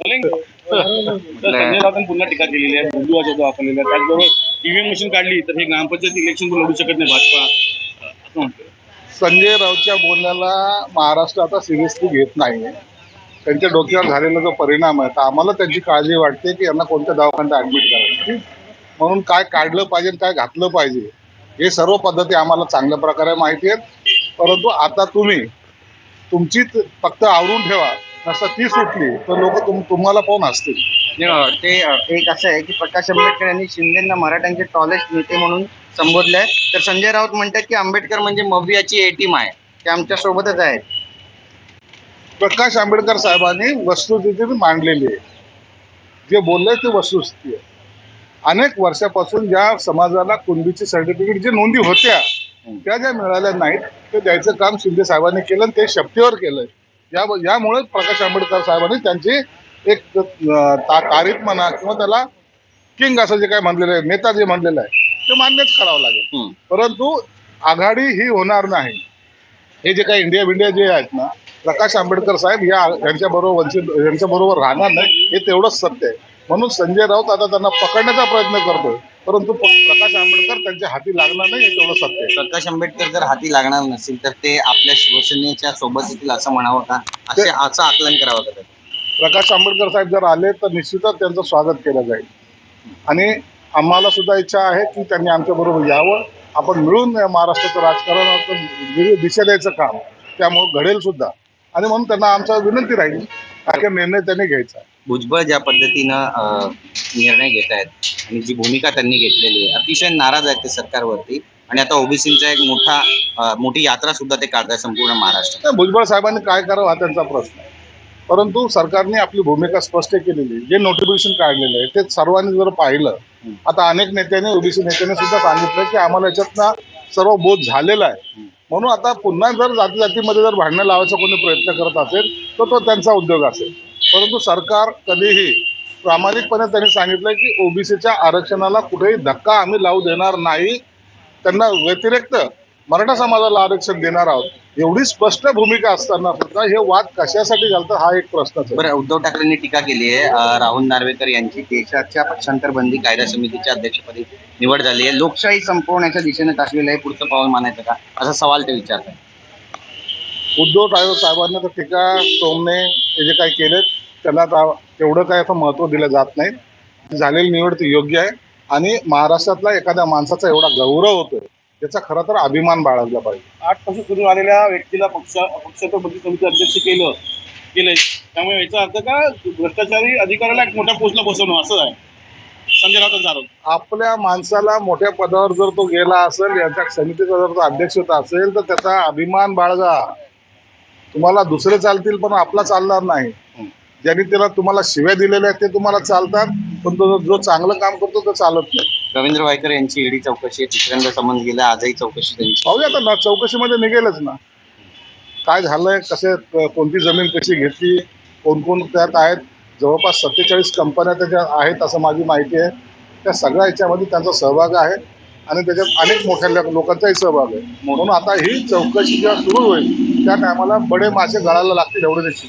संजय राऊतांनी पुन्हा टीका केलेली आहे. वापरलेला आहे त्याचबरोबर ईव्हीएम मशीन काढली तर हे ग्रामपंचायत इलेक्शन पण लढू शकत नाही भाजपा. असं म्हणतो संजय राऊतच्या बोलण्याला महाराष्ट्र आता सिरियसली घेत नाही त्यांच्या डोक्यावर झालेला जो परिणाम आहे तर आम्हाला त्यांची काळजी वाटते की यांना कोणत्या दवाखान्यात ऍडमिट करायचं. म्हणून काय काढलं पाहिजे आणि काय घातलं पाहिजे हे सर्व पद्धती आम्हाला चांगल्या प्रकारे माहिती आहेत. परंतु आता तुम्ही तुमची फक्त आवरून ठेवा. नसता ती सुटली तर लोक तुम तुम्हाला पाहून असतील ते अ, एक असं आहे की प्रकाश आंबेडकर यांनी शिंदेना मराठ्यांचे टॉलेस्ट नेते म्हणून संबोधले तर संजय राऊत म्हणतात की आंबेडकर म्हणजे मवियाची ए टीम आहे. ते आमच्या सोबतच आहेत. प्रकाश आंबेडकर साहेबांनी वस्तुस्थिती मांडलेली आहे. जे बोलले ते वस्तुस्थिती आहे. अनेक वर्षापासून ज्या समाजाला कुणबीची सर्टिफिकेट जे नोंदी होत्या त्या ज्या मिळाल्या नाहीत ते द्यायचं काम शिंदे साहेबांनी केलं आणि ते शक्तीवर केलं या यामुळे प्रकाश आंबेडकर साहेबांनी त्यांची एक अं, ता- तारीफ म्हणा किंवा त्याला किंग असं जे काय म्हणलेलं आहे नेता जे म्हणलेलं आहे ते मान्यच करावं लागेल. परंतु आघाडी ही होणार नाही. हे जे काही इंडिया इंडिया जे आहेत ना प्रकाश आंबेडकर साहेब या यांच्या बरोबर वंचित यांच्या बरोबर राहणार नाही हे तेवढंच सत्य आहे. म्हणून संजय राऊत आता त्यांना पकडण्याचा प्रयत्न करतोय. परंतु प्रकाश आंबेडकर त्यांच्या हाती लागणार नाही हे तेवढं सत्य आहे. प्रकाश आंबेडकर जर हाती लागणार नसेल तर ते आपल्या शिवसेनेच्या सोबत येतील असं म्हणावं का? असे असं आकलन करावं का? प्रकाश आंबेडकर साहेब जर आले तर निश्चितच त्यांचं स्वागत केलं जाईल. आणि आम्हाला सुद्धा इच्छा आहे की त्यांनी आमच्या बरोबर यावं. आपण मिळून या महाराष्ट्राचं राजकारणाचं वेगळी दिशा द्यायचं काम त्यामुळे घडेल सुद्धा. आणि म्हणून त्यांना आमचा विनंती राहील अखेर निर्णय त्यांनी घ्यायचा आहे. भुजबळ ज्या पद्धतीनं निर्णय घेत आहेत आणि जी भूमिका त्यांनी घेतलेली आहे अतिशय नाराज आहेत ते सरकारवरती. आणि आता ओबीसीचा एक मोठा मोठी यात्रा सुद्धा ते काढत आहे संपूर्ण महाराष्ट्र भुजबळ साहेबांनी काय करावं हा त्यांचा प्रश्न आहे. परंतु सरकारने आपली भूमिका स्पष्ट केलेली जे नोटिफिकेशन काढलेलं आहे ते सर्वांनी जर पाहिलं आता अनेक नेत्यांनी ओबीसी नेत्यांनी सुद्धा सांगितलं की आम्हाला याच्यातनं सर्व बोध झालेला आहे. म्हणून आता पुन्हा जर जाती जातीमध्ये जर भांडणं लावायचा कोणी प्रयत्न करत असेल तर तो त्यांचा उद्योग असेल. परंतु सरकार कधीही प्रामाणिकपणे त्यांनी सांगितलं की ओबीसीच्या आरक्षणाला कुठेही धक्का आम्ही लावू देणार नाही. त्यांना व्यतिरिक्त मराठा समाजाला आरक्षण देणार आहोत. एवढी स्पष्ट भूमिका असताना सुद्धा हे वाद कशासाठी घालतात हा एक प्रश्नच बरं उद्धव ठाकरेंनी टीका केली आहे. राहुल नार्वेकर यांची देशाच्या पक्षांतर बंदी कायदा समितीच्या अध्यक्षपदी निवड झाली आहे. लोकशाही संपवण्याच्या दिशेने टाकलेलं आहे पुढचं पाऊल मानायचं का? असा सवाल ते विचारतात. उद्धव ठाकरे साहेबांना तर टीका टोमणे हे जे काही केलेत त्यांना आता तेवढं काय असं महत्त्व दिलं जात नाही. झालेली निवड ती योग्य आहे आणि महाराष्ट्रातला एखाद्या माणसाचा एवढा गौरव होतोय त्याचा खरं तर अभिमान बाळगला पाहिजे. आठपासून सुरू आलेल्या व्यक्तीला पक्ष पक्षाचं बंदी समिती अध्यक्ष केलं केलंय. त्यामुळे याचा अर्थ का भ्रष्टाचारी अधिकाऱ्याला एक मोठ्या पोस्टला बसवणं असं आहे. आपल्या माणसाला मोठ्या पदावर जर तो गेला असेल याच्या समितीचा जर तो अध्यक्ष होता असेल तर त्याचा अभिमान बाळगा. तुम्हाला दुसरे चालतील पण आपला चालणार नाही. ज्यांनी त्याला तुम्हाला शिव्या दिलेल्या आहेत ते तुम्हाला चालतात पण तो जो चांगलं काम करतो तो चालत नाही. रवींद्र वायकर यांची ईडी चौकशी आहे तिसऱ्यांदा समज गेला आजही चौकशी त्यांची. पाहूया आता ना चौकशीमध्ये निघेलच ना. काय झालंय कसे कोणती जमीन कशी घेतली कोण कोण त्यात आहेत जवळपास सत्तेचाळीस कंपन्या त्याच्यात आहेत असं माझी माहिती आहे. त्या सगळ्या याच्यामध्ये त्यांचा सहभाग आहे आणि त्याच्यात अनेक मोठ्या लोकांचाही सहभाग आहे. म्हणून आता ही चौकशी जेव्हा सुरू होईल त्या टायमाला बडे मासे गळायला लागतील एवढे निश्चित